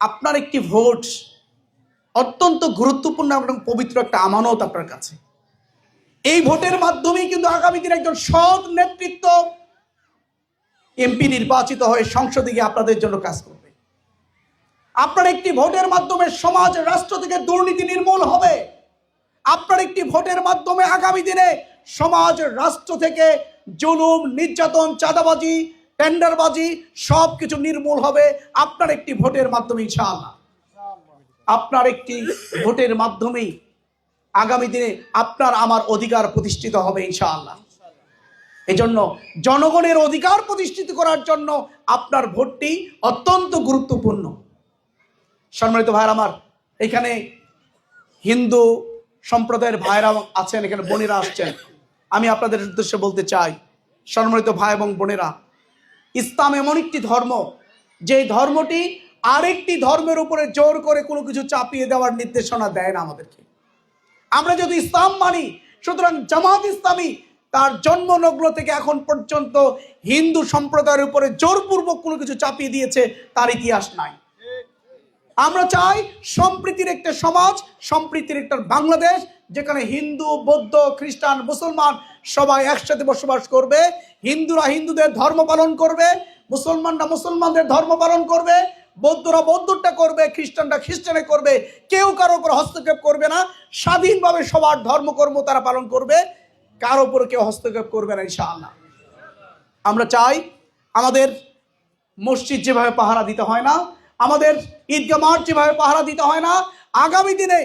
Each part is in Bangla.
আপনার একটি ভোট অত্যন্ত গুরুত্বপূর্ণ এবং পবিত্র একটা আমানত আপনার কাছে। এই ভোটের মাধ্যমেই কিন্তু আগামী দিনে একজন সৎ নেতৃত্ব এমপি নির্বাচিত হয়ে সংসদে গিয়ে আপনাদের জন্য কাজ করবে। আপনার একটি ভোটের মাধ্যমে সমাজ, রাষ্ট্র থেকে দুর্নীতি নির্মূল হবে। আপনার একটি ভোটের মাধ্যমে আগামী দিনে সমাজ, রাষ্ট্র থেকে জুলুম, নির্যাতন, চাঁদাবাজি টেন্ডারবাজি সব কিছু নির্মূল হবে আপনার একটি ভোটের মাধ্যমে, ইনশাআল্লাহ। আপনার একটি ভোটের মাধ্যমেই আগামী দিনে আপনার আমার অধিকার প্রতিষ্ঠিত হবে, ইনশাআল্লাহ। এজন্য জনগণের অধিকার প্রতিষ্ঠিত করার জন্য আপনার ভোটটি অত্যন্ত গুরুত্বপূর্ণ। সম্মানিত ভাইয়ের আমার, এখানে হিন্দু সম্প্রদায়ের ভাইরা আছেন, এখানে বোনেরা আসছেন। আমি আপনাদের উদ্দেশ্যে বলতে চাই, সম্মানিত ভাই এবং বোনেরা ইসলাম এমন একটি ধর্ম যে ধর্মটি আরেকটি ধর্মের উপরে জোর করে কোনো কিছু চাপিয়ে দেওয়ার নির্দেশনা দেয় না আমাদেরকে। আমরা যদি ইসলাম মানি, সুতরাং জামাত ইসলামী তার জন্মনগ্ন থেকে এখন পর্যন্ত হিন্দু সম্প্রদায়ের উপরে জোরপূর্বক কোনো কিছু চাপিয়ে দিয়েছে, তার ইতিহাস নাই। আমরা চাই সম্প্রীতির একটা সমাজ, সম্প্রীতির একটা বাংলাদেশ, যেখানে হিন্দু, বৌদ্ধ, খ্রিস্টান, মুসলমান সবাই একসাথে বসবাস করবে। হিন্দুরা হিন্দুদের ধর্ম পালন করবে, মুসলমানরা মুসলমানদের ধর্ম পালন করবে, বৌদ্ধরা বৌদ্ধটা করবে, খ্রিস্টানরা খ্রিস্টানে করবে, কেউ কারও উপর হস্তক্ষেপ করবে না। স্বাধীনভাবে সবার ধর্মকর্ম তারা পালন করবে, কারও উপর কেউ হস্তক্ষেপ করবে না, ইনশাআল্লাহ। আমরা চাই আমাদের মসজিদ যেভাবে পাহারা দিতে হয় না আমাদের ঈদকে মাঠ যেভাবে পাহারা দিতে হয় না, আগামী দিনে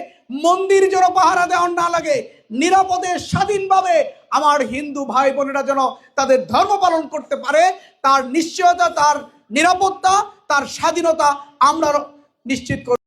মন্দির যেন পাহারা দেওয়ার না লাগে, নিরাপদে, স্বাধীনভাবে আমার হিন্দু ভাই বোনেরা যেন তাদের ধর্ম পালন করতে পারে, তার নিশ্চয়তা, তার নিরাপত্তা, তার স্বাধীনতা আমরা নিশ্চিত